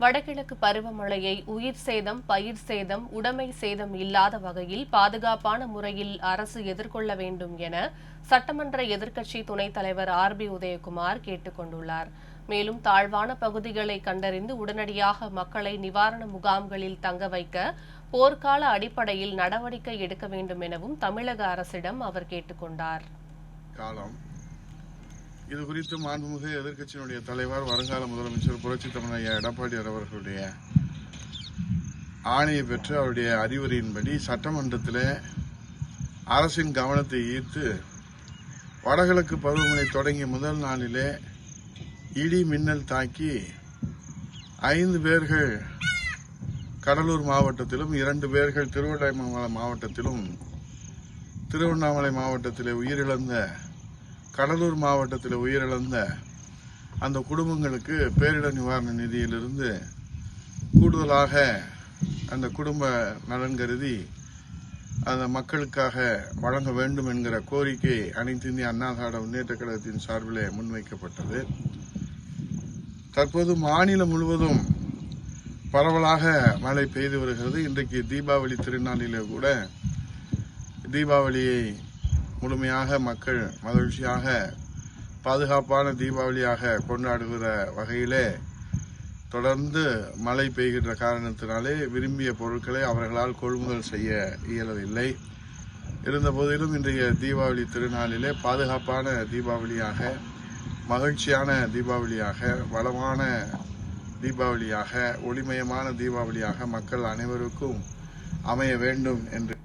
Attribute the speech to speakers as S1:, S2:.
S1: வடகிழக்கு பருவமழையை உயிர் சேதம் பயிர் சேதம் உடைமை சேதம் இல்லாத வகையில் பாதுகாப்பான முறையில் அரசு எதிர்கொள்ள வேண்டும் என சட்டமன்ற எதிர்க்கட்சி துணைத் தலைவர் ஆர் பி உதயகுமார் கேட்டுக்கொண்டுள்ளார் மேலும் தாழ்வான பகுதிகளை கண்டறிந்து உடனடியாக மக்களை நிவாரண முகாம்களில் தங்க வைக்க போர்க்கால அடிப்படையில் நடவடிக்கை எடுக்க வேண்டும் எனவும் தமிழக அரசிடம் அவர் கேட்டுக்கொண்டார்
S2: காலம் இது குறித்து மாண்புமிகு எதிர்க்கட்சியினுடைய தலைவர் வருங்கால முதலமைச்சர் புரட்சி தமிழையா எடப்பாடியார் அவர்களுடைய ஆணையை பெற்று அவருடைய அறிவுரையின்படி சட்டமன்றத்தில் அரசின் கவனத்தை ஈர்த்து வடகிழக்கு பருவமழை தொடங்கிய முதல் நாளிலே இடி மின்னல் தாக்கி ஐந்து பேர்கள் கடலூர் மாவட்டத்திலும் இரண்டு பேர்கள் திருவண்ணாமலை மாவட்டத்திலும் திருவண்ணாமலை மாவட்டத்திலே உயிரிழந்த கடலூர் மாவட்டத்தில் உயிரிழந்த அந்த குடும்பங்களுக்கு பேரிடர் நிவாரண நிதியிலிருந்து கூடுதலாக அந்த குடும்ப நலன் கருதி அந்த மக்களுக்காக வழங்க வேண்டும் என்கிற கோரிக்கை அனைத்து இந்திய அண்ணா திராவிட முன்னேற்ற கழகத்தின் சார்பிலே முன்வைக்கப்பட்டது. தற்போது மாநிலம் முழுவதும் பரவலாக மழை பெய்து வருகிறது. இன்றைக்கு தீபாவளி திருநாளில கூட தீபாவளியை முழுமையாக மக்கள் மகிழ்ச்சியாக பாதுகாப்பான தீபாவளியாக கொண்டாடுகிற வகையிலே தொடர்ந்து மழை பெய்கின்ற காரணத்தினாலே விரும்பிய பொருட்களை அவர்களால் கொள்முதல் செய்ய இயலவில்லை. இருந்தபோதிலும் இன்றைய தீபாவளி திருநாளிலே பாதுகாப்பான தீபாவளியாக மகிழ்ச்சியான தீபாவளியாக வளமான தீபாவளியாக ஒளிமயமான தீபாவளியாக மக்கள் அனைவருக்கும் அமைய வேண்டும் என்று